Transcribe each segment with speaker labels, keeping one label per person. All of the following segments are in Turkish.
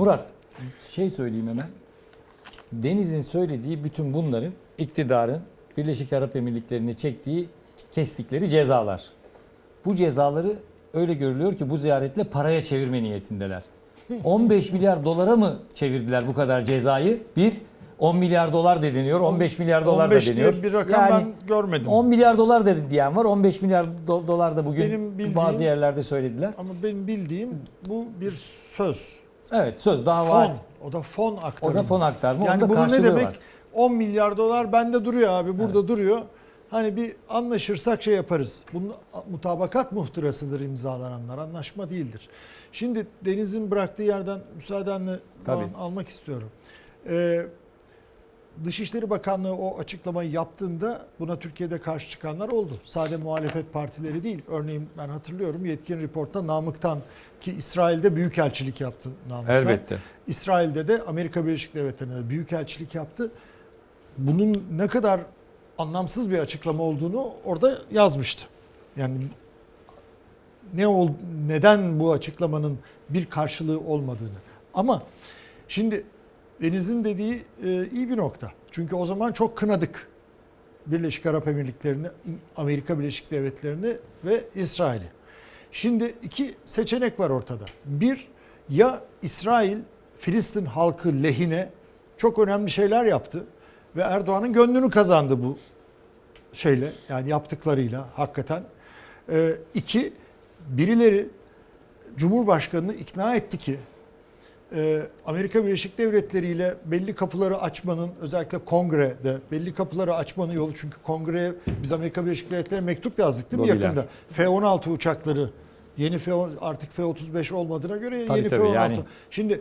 Speaker 1: Murat şey söyleyeyim hemen. Deniz'in söylediği bütün bunların iktidarın Birleşik Arap Emirlikleri'ne çektiği kestikleri cezalar. Bu cezaları öyle görülüyor ki bu ziyaretle paraya çevirme niyetindeler. 15 milyar dolara mı çevirdiler bu kadar cezayı? Bir, 10 milyar dolar da deniyor, 15 milyar dolar
Speaker 2: 15
Speaker 1: da deniyor.
Speaker 2: diye bir rakam
Speaker 1: Yani
Speaker 2: ben görmedim.
Speaker 1: 10 milyar dolar da diyen var, 15 milyar do- dolar da bugün
Speaker 2: Benim bildiğim-
Speaker 1: bazı yerlerde söylediler.
Speaker 2: Ama benim bildiğim bu bir söz.
Speaker 1: Evet, söz daha
Speaker 2: Fon. O da fon aktarımı.
Speaker 1: O da fon aktarma,
Speaker 2: Yani
Speaker 1: onda
Speaker 2: bunu ne demek?
Speaker 1: var.
Speaker 2: 10 milyar dolar bende duruyor abi burada duruyor. Hani bir anlaşırsak şey yaparız. Bunun mutabakat muhtırasıdır imzalananlar. Anlaşma değildir. Şimdi Deniz'in bıraktığı yerden müsaadenle almak istiyorum. Ee, Dışişleri Bakanlığı o açıklamayı yaptığında buna Türkiye'de karşı çıkanlar oldu. Sade muhalefet partileri değil. Örneğin ben hatırlıyorum Yetkin Report'ta Namık'tan ki İsrail'de büyükelçilik yaptı Namık'tan.
Speaker 1: Elbette.
Speaker 2: İsrail'de de Amerika Birleşik Devletleri'nde büyükelçilik yaptı. Bunun ne kadar anlamsız bir açıklama olduğunu orada yazmıştı. Yani ne ol, neden bu açıklamanın bir karşılığı olmadığını. Ama şimdi Deniz'in dediği e, iyi bir nokta. Çünkü o zaman çok kınadık Birleşik Arap Emirlikleri'ni, Amerika Birleşik Devletleri'ni ve İsrail'i. Şimdi iki seçenek var ortada. Bir, ya İsrail Filistin halkı lehine çok önemli şeyler yaptı ve Erdoğan'ın gönlünü kazandı bu şeyle yani yaptıklarıyla hakikaten. Ee, iki, birileri Cumhurbaşkanı'nı ikna etti ki Amerika Birleşik Devletleri ile belli kapıları açmanın özellikle kongrede belli kapıları açmanın yolu çünkü kongreye biz Amerika Birleşik Devletleri'ne mektup yazdık değil mi
Speaker 1: Lobiler.
Speaker 2: yakında? F-16 uçakları yeni F artık F-35 olmadığına göre
Speaker 1: Tabii,
Speaker 2: yeni
Speaker 1: tabii,
Speaker 2: F-16.
Speaker 1: yani.
Speaker 2: Şimdi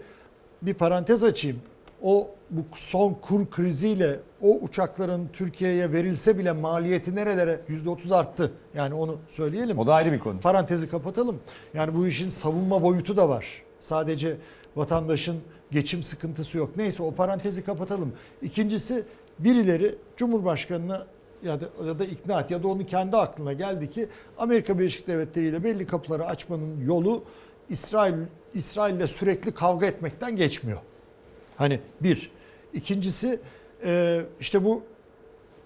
Speaker 2: bir parantez açayım. O bu son kur kriziyle o uçakların Türkiye'ye verilse bile maliyeti nerelere %30 arttı. Yani onu söyleyelim.
Speaker 1: O da ayrı bir konu.
Speaker 2: Parantezi kapatalım. Yani bu işin savunma boyutu da var. Sadece vatandaşın geçim sıkıntısı yok. Neyse o parantezi kapatalım. İkincisi birileri Cumhurbaşkanı'na ya da, ya da ikna et ya da onun kendi aklına geldi ki Amerika Birleşik Devletleri ile belli kapıları açmanın yolu İsrail İsrail'le sürekli kavga etmekten geçmiyor. Hani bir. İkincisi e, işte bu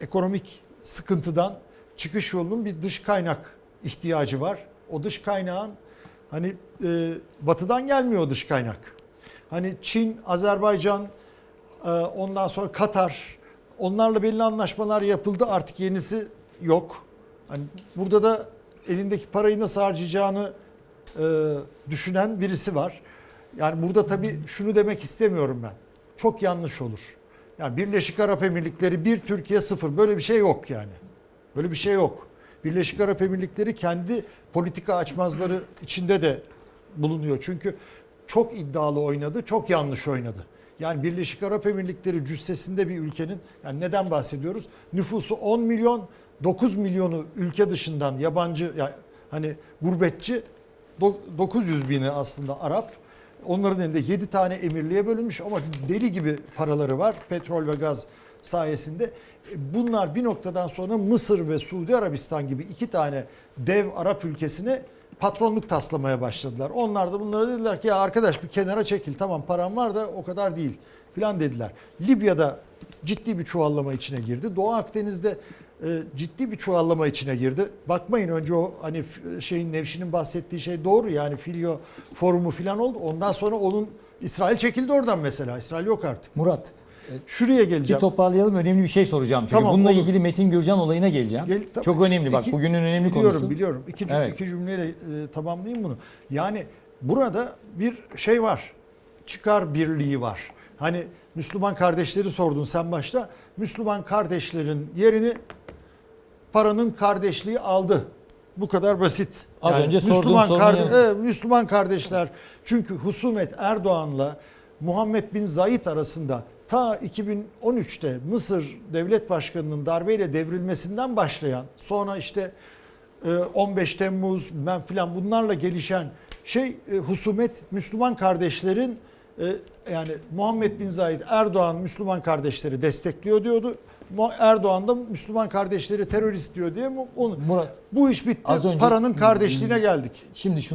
Speaker 2: ekonomik sıkıntıdan çıkış yolunun bir dış kaynak ihtiyacı var. O dış kaynağın hani e, batıdan gelmiyor dış kaynak. Hani Çin, Azerbaycan, e, ondan sonra Katar onlarla belli anlaşmalar yapıldı. Artık yenisi yok. Hani burada da elindeki parayı nasıl harcayacağını e, düşünen birisi var. Yani burada tabii şunu demek istemiyorum ben. Çok yanlış olur. Yani Birleşik Arap Emirlikleri bir Türkiye sıfır böyle bir şey yok yani. Böyle bir şey yok. Birleşik Arap Emirlikleri kendi politika açmazları içinde de bulunuyor. Çünkü çok iddialı oynadı, çok yanlış oynadı. Yani Birleşik Arap Emirlikleri cüssesinde bir ülkenin, yani neden bahsediyoruz? Nüfusu 10 milyon, 9 milyonu ülke dışından yabancı, yani hani gurbetçi, do- 900 bini aslında Arap. Onların elinde 7 tane emirliğe bölünmüş ama deli gibi paraları var petrol ve gaz sayesinde. E, Bunlar bir noktadan sonra Mısır ve Suudi Arabistan gibi iki tane dev Arap ülkesine patronluk taslamaya başladılar. Onlar da bunlara dediler ki ya arkadaş bir kenara çekil tamam param var da o kadar değil filan dediler. Libya'da ciddi bir çuvallama içine girdi. Doğu Akdeniz'de e, ciddi bir çuvallama içine girdi. Bakmayın önce o hani şeyin Nevşin'in bahsettiği şey doğru yani Filyo forumu filan oldu. Ondan sonra onun İsrail çekildi oradan mesela. İsrail yok artık.
Speaker 1: Murat
Speaker 2: Şuraya
Speaker 1: bir
Speaker 2: geleceğim.
Speaker 1: toparlayalım önemli bir şey soracağım. Çünkü
Speaker 2: Tamam,
Speaker 1: bununla
Speaker 2: olur.
Speaker 1: ilgili Metin Gürcan olayına geleceğim.
Speaker 2: Gel- ta-
Speaker 1: Çok önemli bak
Speaker 2: İki-
Speaker 1: bugünün önemli
Speaker 2: biliyorum,
Speaker 1: konusu.
Speaker 2: Biliyorum İki, cüm-
Speaker 1: Evet.
Speaker 2: iki cümleyle e, tamamlayayım bunu. Yani burada bir şey var. Çıkar birliği var. Hani Müslüman kardeşleri sordun sen başta. Müslüman kardeşlerin yerini paranın kardeşliği aldı. Bu kadar basit.
Speaker 1: Az önce sorduğum
Speaker 2: Müslüman,
Speaker 1: sorunun
Speaker 2: karde-
Speaker 1: yanıtı.
Speaker 2: Evet, Müslüman kardeşler çünkü husumet Erdoğan'la Muhammed bin Zayid arasında ta 2013'te Mısır Devlet Başkanı'nın darbeyle devrilmesinden başlayan sonra işte e, 15 Temmuz ben filan bunlarla gelişen şey e, husumet Müslüman kardeşlerin e, yani Muhammed bin Zayid Erdoğan Müslüman kardeşleri destekliyor diyordu. Erdoğan da Müslüman kardeşleri terörist diyor diye onu
Speaker 1: Murat
Speaker 2: bu iş bitti. Paranın kardeşliğine geldik.
Speaker 1: şimdi şunu